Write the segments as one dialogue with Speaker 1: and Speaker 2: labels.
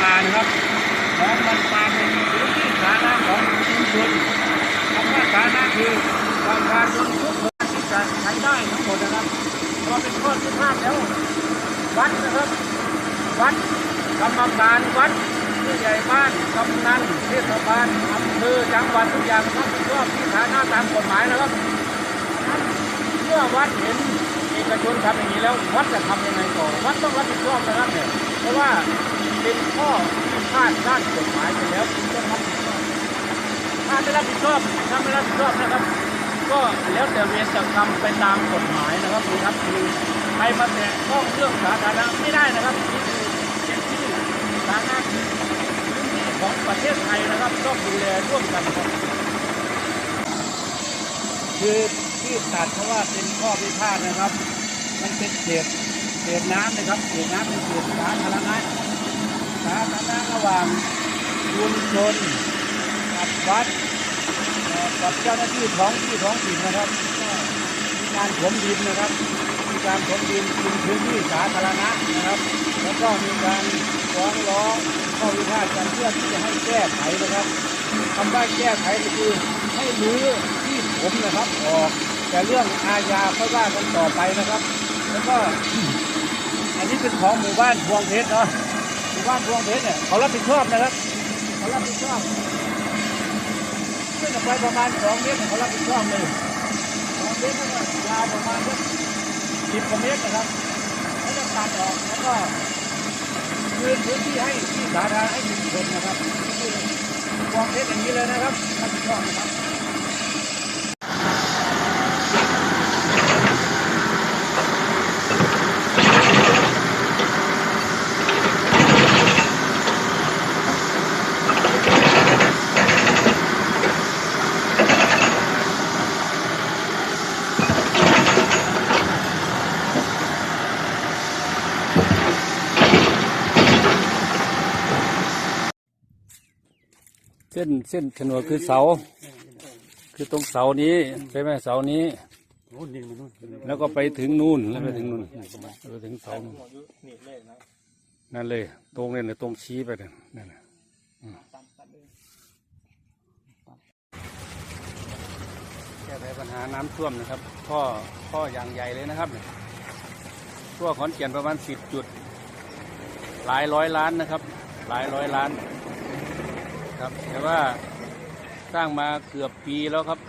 Speaker 1: ปลานะครับหนองมันปลาเป็นพื้นที่สาธารณะของชุมชนคำว่าสาธารณะคือประชาชนทุกคนที่จะใช้ได้ทั้งหมดนะครับพอเป็นข้อที่ห้าแล้ววัดนะครับ วัดกรรมการวัดผู้ใหญ่บ้านกำนันเทศบาลอำเภอจังหวัดทุกอย่างรับผิดชอบที่ฐานะตามกฎหมายนะครับเมื่อวัดเห็นเอกชนทำอย่างนี้แล้ววัดจะทำยังไงต่อวัดต้องรับผิดชอบนะครับเนี่ยเพราะว่า เป็นข้อพิพาทด้านกฎหมายไปแล้วคุณต้องรับผิดชอบถ้าไม่รับผิดชอบถ้าไม่รับผิดชอบนะครับ ก็แล้วแต่เวรจะกรรมไปตามกฎหมายนะครับนี่ครับคือใครมาแตะต้องเรื่องสาธารณะไม่ได้นะครับนี่คือเป็นที่สาธารณะพื้นที่ของประเทศไทยนะครับต้องดูแลร่วมกันครับคือที่ตัดเพราะว่าเป็นข้อพิพาทนะครับ มันเป็นเขตเขตน้ำนะครับเขตน้ำเป็นเขตสาธารณะ ระหว่างชุมชนกับวัดกับเจ้าหน้าที่ท้องที่ท้องถิ่นนะครับมีการถมดินนะครับมีการถมดินกินพื้นที่สาธารณะนะครับ แล้วก็มีการฟ้องร้องข้อพิพาทกันเพื่อที่จะให้แก้ไขนะครับคำว่าแก้ไขก็คือให้รื้อที่ผมนะครับออกแต่เรื่องอาญาค่อยว่ากันต่อไปนะครับ แล้วก็อันนี้เป็นของหมู่บ้านพวงเพชรเนาะ บ้านพวงเพชรเนี่ยเขารับผิดชอบนะครับเขารับผิดชอบขึ้นออกไปประมาณสองเมตรเขารับผิดชอบเลยสองเมตรแล้วก็ยาวประมาณสักสิบกว่าเมตรนะครับแล้วก็ตัดออกแล้วก็คืนพื้นที่ให้ที่สาธารณะให้ชุมชนนะครับนี่วางเพชรอย่างนี้เลยนะครับรับผิดชอบนะครับ
Speaker 2: เส้นเส้นฉนวนคือเสา คือตรงเสานี้ใช่ไหมเสานี้ แล้วก็ไปถึงนู่นแล้วไปถึงนู่นไปถึงเสานู่นนั่นเลย ตรงนี่เลยตรงชี้ไปนั่นนั่นน่ะแก้ไขปัญหาน้ำท่วมนะครับท่อท่ออย่างใหญ่เลยนะครับทั่วขอนแก่นประมาณสิบจุด หลายร้อยล้านนะครับ หลายร้อยล้าน ครับ แต่ว่าสร้างมาเกือบปีแล้วครับ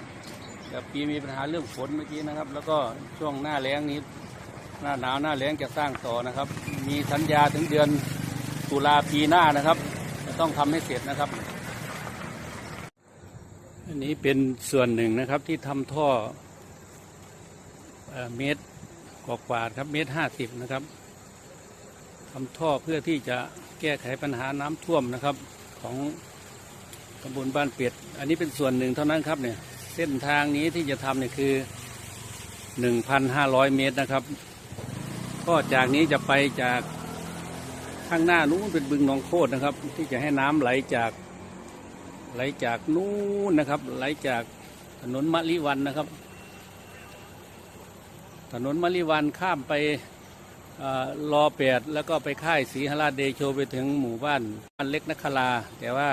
Speaker 2: เกือบปีมีปัญหาเรื่องฝนเมื่อกี้นะครับ แล้วก็ช่วงหน้าแล้งนี้ หน้าหนาวหน้าแล้งจะสร้างต่อนะครับ มีสัญญาถึงเดือนตุลาปีหน้านะครับ จะต้องทำให้เสร็จนะครับ อันนี้เป็นส่วนหนึ่งนะครับที่ทำท่อเอเมตรกว่าครับเมตรห้าสิบนะครับทำท่อเพื่อที่จะแก้ไขปัญหาน้ำท่วมนะครับของ ตำบลบ้านเป็ด อันนี้เป็นส่วนหนึ่งเท่านั้นครับเนี่ย เส้นทางนี้ที่จะทำเนี่ยคือ 1,500 เมตรนะครับ ก็จากนี้จะไปจากข้างหน้านู้นเป็นบึงหนองโคตรนะครับ ที่จะให้น้ำไหลจากไหลจากนู้นนะครับ ไหลจากถนนมะลิวันนะครับ ถนนมะลิวันข้ามไปเออรอแปดแล้วก็ไปค่ายศรีหราชเดโชไปถึงหมู่บ้านบ้านเล็กนคราแต่ว่า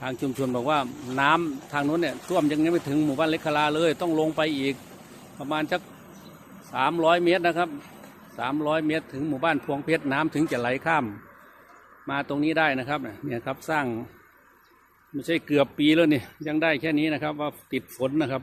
Speaker 2: ทางชุมชนบอกว่าน้ำทางนู้นเนี่ยท่วมยังไม่ถึงหมู่บ้านเล็กคลาเลย ต้องลงไปอีก ประมาณสักสามร้อยเมตรนะครับสามร้อยเมตร ถึงหมู่บ้านพวงเพชรน้ำถึงจะไหลข้าม มาตรงนี้ได้นะครับเนี่ยครับสร้างไม่ใช่เกือบปีแล้วนี่ยังได้แค่นี้นะครับ ว่าติดฝนนะครับ